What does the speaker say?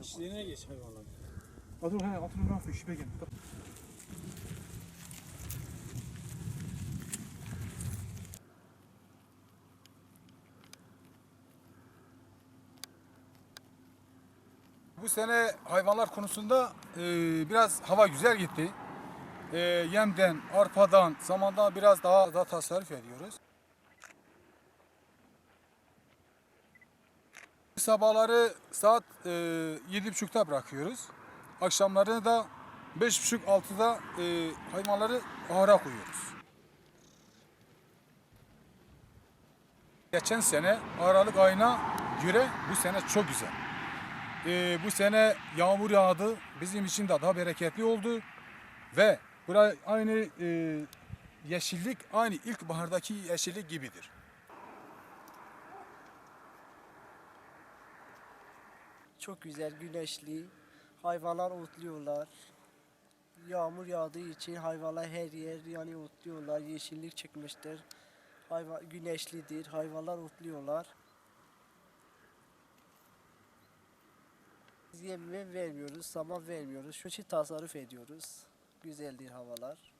İşlerine geç hayvanlar. Otur he, otur lan fiş begin. Bu sene hayvanlar konusunda e, biraz hava güzel gitti. E, yemden, arpadan, zamandan biraz daha da tasarruf ediyoruz. Sabahları saat e, yedi buçukta bırakıyoruz. Akşamları da beş buçuk altıda e, hayvanları ahıra koyuyoruz. Geçen sene Aralık ayına göre bu sene çok güzel. Ee, bu sene yağmur yağdı. Bizim için de daha bereketli oldu. Ve buraya aynı e, yeşillik aynı ilkbahardaki yeşillik gibidir. Çok güzel, güneşli. Hayvanlar otluyorlar. Yağmur yağdığı için hayvanlar her yer yani otluyorlar. Yeşillik çıkmıştır. Hayvan güneşlidir. Hayvanlar otluyorlar. Biz vermiyoruz, saman vermiyoruz. Şu için tasarruf ediyoruz. Güzeldir havalar.